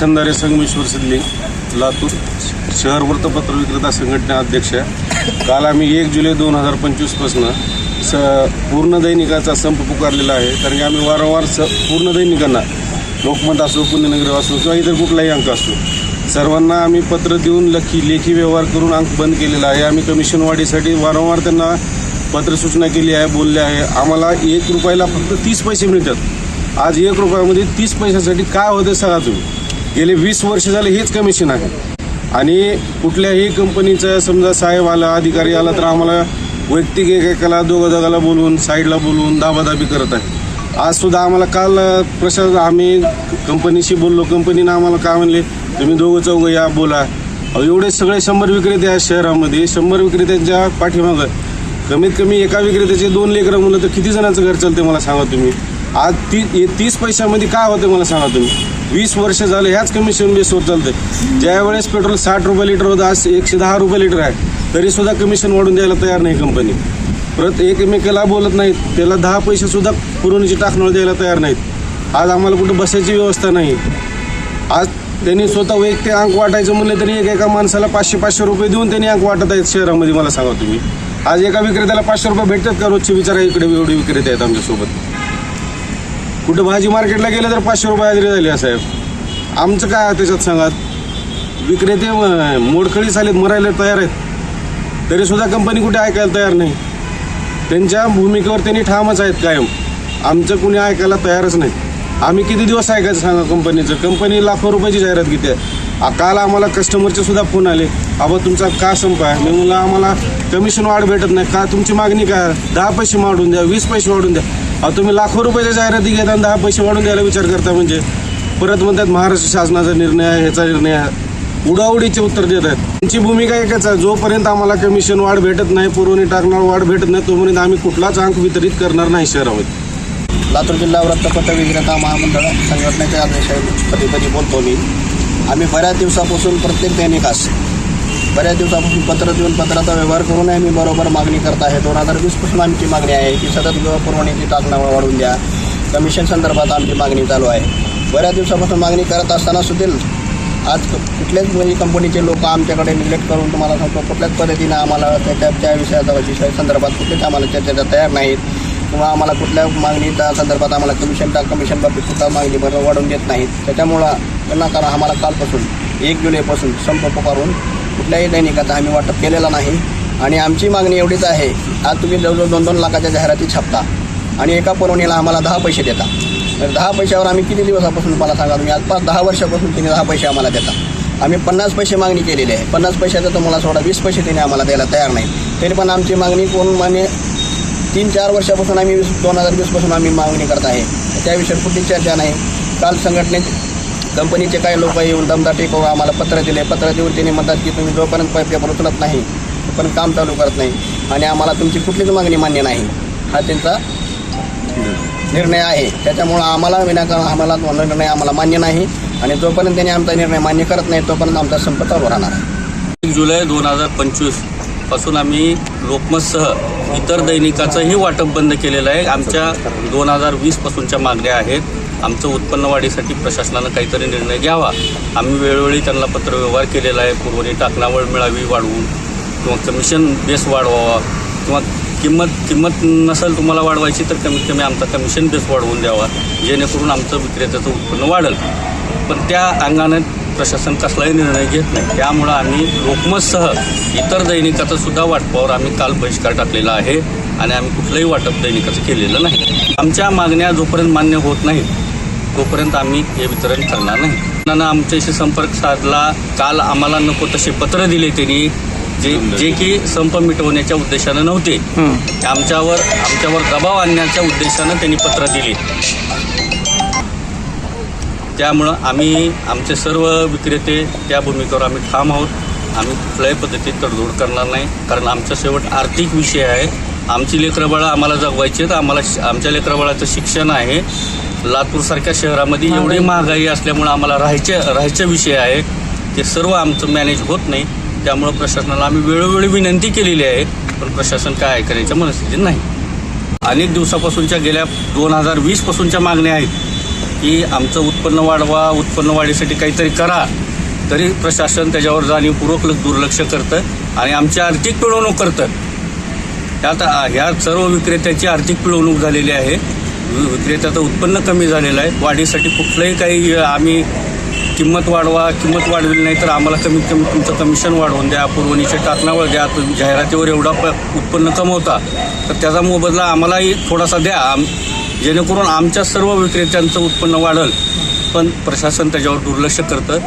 खंदारे संगमेश्वर सिद्धी लातूर शहर वृत्तपत्र विक्रेता संघटना अध्यक्ष काल आम्ही एक जुलै दोन हजार पंचवीसपासनं स पूर्ण दैनिकाचा संप पुकारलेला आहे. कारण की आम्ही वारंवार स पूर्ण दैनिकांना लोकमत असो पुण्यनगर असो किंवा इतर कुठलाही अंक असो सर्वांना आम्ही पत्र देऊन लखी लेखी व्यवहार करून अंक बंद केलेला आहे. आम्ही कमिशन वाढीसाठी वारंवार त्यांना पत्र सूचना केली आहे बोलले आहे. आम्हाला एक रुपयाला फक्त तीस पैसे मिळतात. आज एक रुपयामध्ये तीस पैशासाठी काय होते सांगा तुम्ही? गेले वीस वर्ष झाले हेच कमिशन आहे. आणि कुठल्याही कंपनीचा समजा साहेब आला अधिकारी आला तर आम्हाला वैयक्तिक एकेकाला दोघं दोघाला बोलवून साईडला बोलवून दाबादाबी करत आहे. आज सुद्धा आम्हाला काल प्रशासन आम्ही कंपनीशी बोललो. कंपनीनं आम्हाला काय म्हणले तुम्ही दोघं चौघं या बोला. एवढे सगळे शंभर विक्रेते आहेत शहरामध्ये. शंभर विक्रेत्यांच्या पाठीमागं कमीत कमी एका विक्रेत्याचे दोन लेकरं मुलं तर किती जणांचं घर चालते मला सांगा तुम्ही? आज ती हे तीस पैशामध्ये काय होतं मला सांगा तुम्ही? वीस वर्ष झाले ह्याच कमिशन बेसवर चालतं ज्यावेळेस पेट्रोल साठ रुपये लिटर होतं आज एकशे दहा रुपये लिटर आहे. तरी सुद्धा कमिशन वाढून द्यायला तयार नाही कंपनी परत एकमेकाला बोलत नाहीत. त्याला दहा पैसे सुद्धा पुरवणीची टाकणार द्यायला तयार नाहीत. आज आम्हाला कुठं बसायची व्यवस्था नाही. आज त्यांनी स्वतः वैयक्तिक अंक वाटायचं म्हणलं तरी एक एका माणसाला पाचशे पाचशे रुपये देऊन त्यांनी अंक वाटत आहेत शहरामध्ये मला सांगा तुम्ही. आज एका विक्रेत्याला पाचशे रुपये भेटतात का रोजचे? विचारा इकडे एवढे विक्रेते आहेत आमच्यासोबत. कुठं भाजी मार्केटला गेलं तर पाचशे रुपये हजेरी झाली साहेब. आमचं काय त्याच्यात सांगात विक्रेते अं, मोडखळीच आलेत मरायला तयार आहेत. तरी सुद्धा कंपनी कुठे ऐकायला तयार नाही. त्यांच्या भूमिकेवर त्यांनी ठामच आहेत कायम. आमचं कुणी ऐकायला तयारच नाही. आम्ही किती दिवस ऐकायचं सांगा कंपनीचं? कंपनी लाखो रुपयाची जाहिरात घेते. काल आम्हाला कस्टमरचे सुद्धा फोन आले. अबा तुमचा का संप आहे? मी म्हणलं आम्हाला कमिशन वाढ भेटत नाही. का तुमची मागणी काय? दहा पैसे वाढून द्या वीस पैसे वाढून द्या. अहो तुम्ही लाखो रुपयाच्या जाहिराती घेता आणि दहा पैसे वाढून द्यायला विचार करता म्हणजे. परत म्हणतात महाराष्ट्र शासनाचा निर्णय आहे ह्याचा निर्णय आहे. उडाउडीचे उत्तर देत आहेत. त्यांची भूमिका एकच आहे जोपर्यंत आम्हाला कमिशन वाढ भेटत नाही पुरवणी टाकणार वाढ भेटत नाही तोपर्यंत आम्ही कुठलाच अंक वितरित करणार नाही शहरामध्ये. लातूर जिल्हा वृत्तपत्र विक्रेता महामंडळ संघटनेचे अध्यक्ष कधीकधी बोलतो मी. आम्ही बऱ्याच दिवसापासून प्रत्येक दैनिकास बऱ्याच दिवसापासून पत्र देऊन पत्राचा व्यवहार करून आम्ही बरोबर मागणी करत आहे. दोन हजार वीसपासून आमची मागणी आहे की सतत गृह पुरवणीची टाकणं वाढवून द्या. कमिशन संदर्भात आमची मागणी चालू आहे. बऱ्याच दिवसापासून मागणी करत असताना सुद्धा आज कुठल्याच म्हणजे कंपनीचे लोक आमच्याकडे निग्लेक्ट करून तुम्हाला सांगतो कुठल्याच पद्धतीनं आम्हाला त्याच्या त्या विषयाचा विषय संदर्भात कुठलेच आम्हाला चर्चेला तयार नाहीत. किंवा आम्हाला कुठल्या मागणीच्या संदर्भात आम्हाला कमिशन टाक कमिशन बाबतीत सुद्धा मागणी बरोबर वाढवून देत नाहीत. त्याच्यामुळं त्यांना कारण आम्हाला कालपासून एक जुलैपासून संप पुकारून कुठल्याही दैनिकाचा आम्ही वाटप केलेला नाही. आणि आमची मागणी एवढीच आहे आज तुम्ही जवळजवळ दोन दोन लाखाच्या जाहिराती छापता आणि एका पुरवणीला आम्हाला दहा पैसे देता. तर दहा पैशावर आम्ही किती दिवसापासून मला सांगा तुम्ही आज पाच दहा वर्षापासून तिने दहा पैसे आम्हाला देता. आम्ही पन्नास पैसे मागणी केलेली आहे. पन्नास पैशाचं तुम्हाला सोडा वीस पैसे तिने आम्हाला द्यायला तयार नाही. तरी पण आमची मागणी कोण माने तीन चार वर्षापासून आम्ही वीस दोन हजार वीसपासून आम्ही मागणी करत आहे. त्याविषयी कुठली चर्चा नाही. काल संघटनेत कंपनीचे काही लोक येऊन दमदाटी करून आम्हाला पत्र दिले. पत्र देऊन त्यांनी म्हणतात की तुम्ही जोपर्यंत पेपर उचलत नाही पण काम चालू करत नाही आणि आम्हाला तुमची कुठलीच मागणी मान्य नाही. हा त्यांचा निर्णय आहे. त्याच्यामुळं आम्हाला विनाकारण आम्हाला निर्णय आम्हाला मान्य नाही आणि जोपर्यंत त्यांनी आमचा निर्णय मान्य करत नाही तोपर्यंत आमचा संप चालू राहणार आहे. एक जुलै दोन हजार पंचवीसपासून आम्ही लोकमतसह इतर दैनिकाचंही वाटप बंद केलेलं आहे. आमच्या दोन हजार वीसपासूनच्या मागण्या आहेत. आमचं उत्पन्न वाढीसाठी प्रशासनानं काहीतरी निर्णय घ्यावा. आम्ही वेळोवेळी त्यांना पत्रव्यवहार केलेला आहे. पुरवणी टाकणावळ मिळावी वाढवून. किंवा कमिशन बेस वाढवावा. किंवा किंमत किंमत नसेल तुम्हाला वाढवायची तर कमीत कमी आमचा कमिशन बेस वाढवून द्यावा. जेणेकरून आमचं विक्रेत्याचं उत्पन्न वाढेल. पण त्या अंगाने प्रशासन कसलाही निर्णय घेत नाही. त्यामुळं आम्ही लोकमतसह इतर दैनिकाचं सुद्धा वाटपावर आम्ही काल बहिष्कार टाकलेला आहे. आणि आम्ही कुठलंही वाटप दैनिकाचं केलेलं नाही. आमच्या मागण्या जोपर्यंत मान्य होत नाहीत तोपर्यंत आम्ही हे वितरण करणार नाही. त्यांना आमच्याशी संपर्क साधला. काल आम्हाला नको तसे पत्र दिले त्यांनी जे जे की संप मिटवण्याच्या उद्देशानं नव्हते. आमच्यावर आमच्यावर दबाव आणण्याच्या उद्देशानं त्यांनी पत्र दिली. त्यामुळं आम्ही आमचे सर्व विक्रेते त्या भूमिकेवर आम्ही ठाम आहोत. आम्ही कुठल्याही पद्धतीत तडजोड करणार नाही. कारण आमचा शेवट आर्थिक विषय आहे. आमची लेकरबाळं आम्हाला जगवायची आहेत. आम्हाला आमच्या लेकरबाळाचं शिक्षण आहे. लातूरसारख्या शहरामध्ये एवढी महागाई असल्यामुळं आम्हाला राहायचे राहायचे विषय आहे. ते सर्व आमचं मॅनेज होत नाही. त्यामुळं प्रशासनाला आम्ही वेळोवेळी विनंती केलेली आहे. पण प्रशासन काय ऐकण्याच्या मनस्थितीत नाही. अनेक दिवसापासूनच्या गेल्या दोन हजार वीसपासूनच्या मागण्या आहेत की आमचं उत्पन्न वाढवा उत्पन्न वाढीसाठी काहीतरी करा. तरी प्रशासन त्याच्यावर जाणीवपूर्वक दुर्लक्ष करतं आणि आमची आर्थिक पिळवणूक करतं. त्यात ह्या सर्व विक्रेत्याची आर्थिक पिळवणूक झालेली आहे. विक्रेत्याचं उत्पन्न कमी झालेलं आहे. वाढीसाठी कुठलंही काही आम्ही किंमत वाढवा किंमत वाढविली नाही तर आम्हाला कमीत कमी तुमचं कमिशन वाढवून द्या. पुरवणीच्या टाकणावर द्या तुम्ही जाहिरातीवर एवढा प उत्पन्न कमवता तर त्याचा मोबदला आम्हालाही थोडासा द्या. आम जेणेकरून आमच्या सर्व विक्रेत्यांचं उत्पन्न वाढेल. पण प्रशासन त्याच्यावर दुर्लक्ष करतं.